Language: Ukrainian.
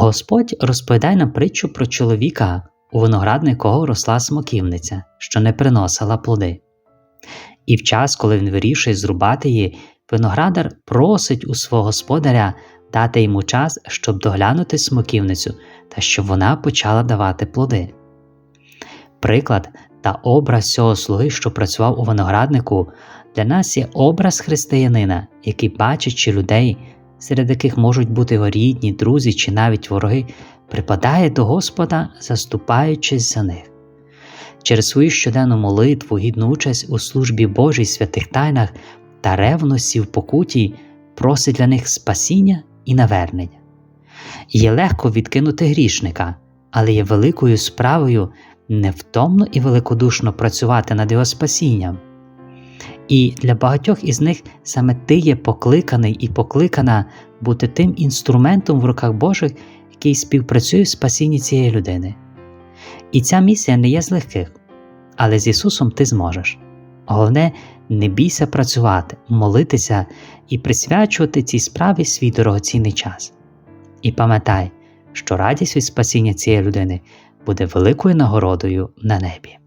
Господь розповідає нам притчу про чоловіка, у винограднику якого росла смоківниця, що не приносила плоди. І в час, коли він вирішує зрубати її, виноградар просить у свого господаря дати йому час, щоб доглянути смоківницю та щоб вона почала давати плоди. Приклад та образ цього слуги, що працював у винограднику, для нас є образ християнина, який, бачачи людей, серед яких можуть бути його рідні, друзі чи навіть вороги, припадає до Господа, заступаючись за них. Через свою щоденну молитву, гідну участь у службі Божій святих тайнах та ревності в покуті просить для них спасіння і навернення. Є легко відкинути грішника, але є великою справою невтомно і великодушно працювати над його спасінням. І для багатьох із них саме ти є покликаний і покликана бути тим інструментом в руках Божих, який співпрацює в спасінні цієї людини. І ця місія не є з легких, але з Ісусом ти зможеш. Головне, не бійся працювати, молитися і присвячувати цій справі свій дорогоцінний час. І пам'ятай, що радість від спасіння цієї людини буде великою нагородою на небі.